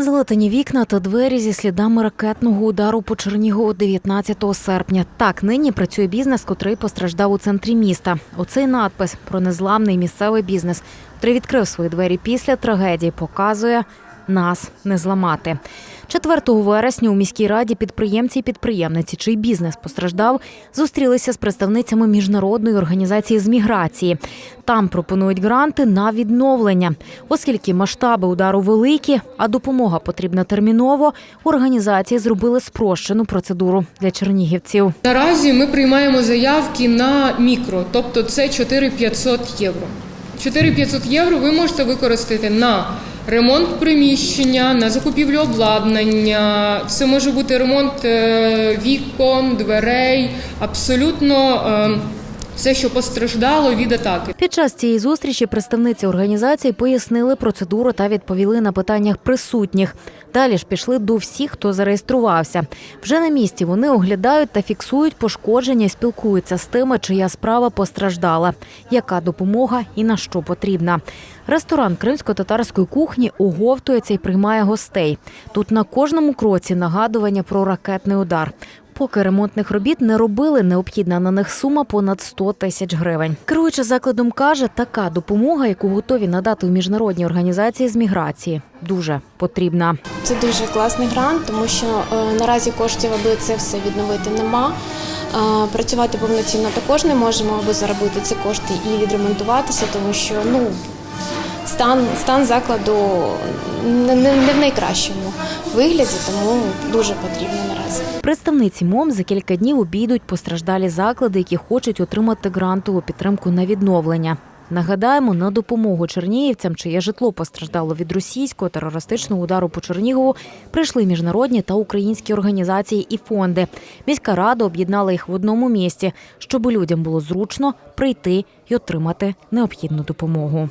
Златані вікна та двері зі слідами ракетного удару по Чернігову 19 серпня. Так нині працює бізнес, котрий постраждав у центрі міста. Оцей надпис про незламний місцевий бізнес, котрий відкрив свої двері після трагедії, показує нас не зламати. 4 вересня у міській раді підприємці і підприємниці, чий бізнес постраждав, зустрілися з представницями міжнародної організації з міграції. Там пропонують гранти на відновлення, оскільки масштаби удару великі, а допомога потрібна терміново. Організації зробили спрощену процедуру для чернігівців. Наразі ми приймаємо заявки на мікро, тобто це 4500 євро. 4500 євро ви можете використати на ремонт приміщення, на закупівлю обладнання. Це може бути ремонт е, вікон, дверей, абсолютно е, все, що постраждало від атаки. Під час цієї зустрічі представниці організації пояснили процедуру та відповіли на питаннях присутніх. Далі ж пішли до всіх, хто зареєструвався. Вже на місці вони оглядають та фіксують пошкодження і спілкуються з тими, чия справа постраждала, яка допомога і на що потрібна. Ресторан кримсько-татарської кухні оговтується і приймає гостей. Тут на кожному кроці нагадування про ракетний удар. Поки ремонтних робіт не робили, необхідна на них сума понад 100 тисяч гривень. Керуючи закладом, каже, така допомога, яку готові надати у міжнародній організації з міграції, дуже потрібна. Це дуже класний грант, тому що е, наразі коштів, аби це все відновити, нема. Е, Працювати повноцінно також не можемо, аби заробити ці кошти і відремонтуватися, тому що ну стан, стан закладу не, не, в найкращому вигляді, тому дуже потрібно наразі. Представниці МОМ за кілька днів обійдуть постраждалі заклади, які хочуть отримати грантову підтримку на відновлення. Нагадаємо, на допомогу чернігівцям, чиє житло постраждало від російського терористичного удару по Чернігову, прийшли міжнародні та українські організації і фонди. Міська рада об'єднала їх в одному місці, щоб людям було зручно прийти і отримати необхідну допомогу.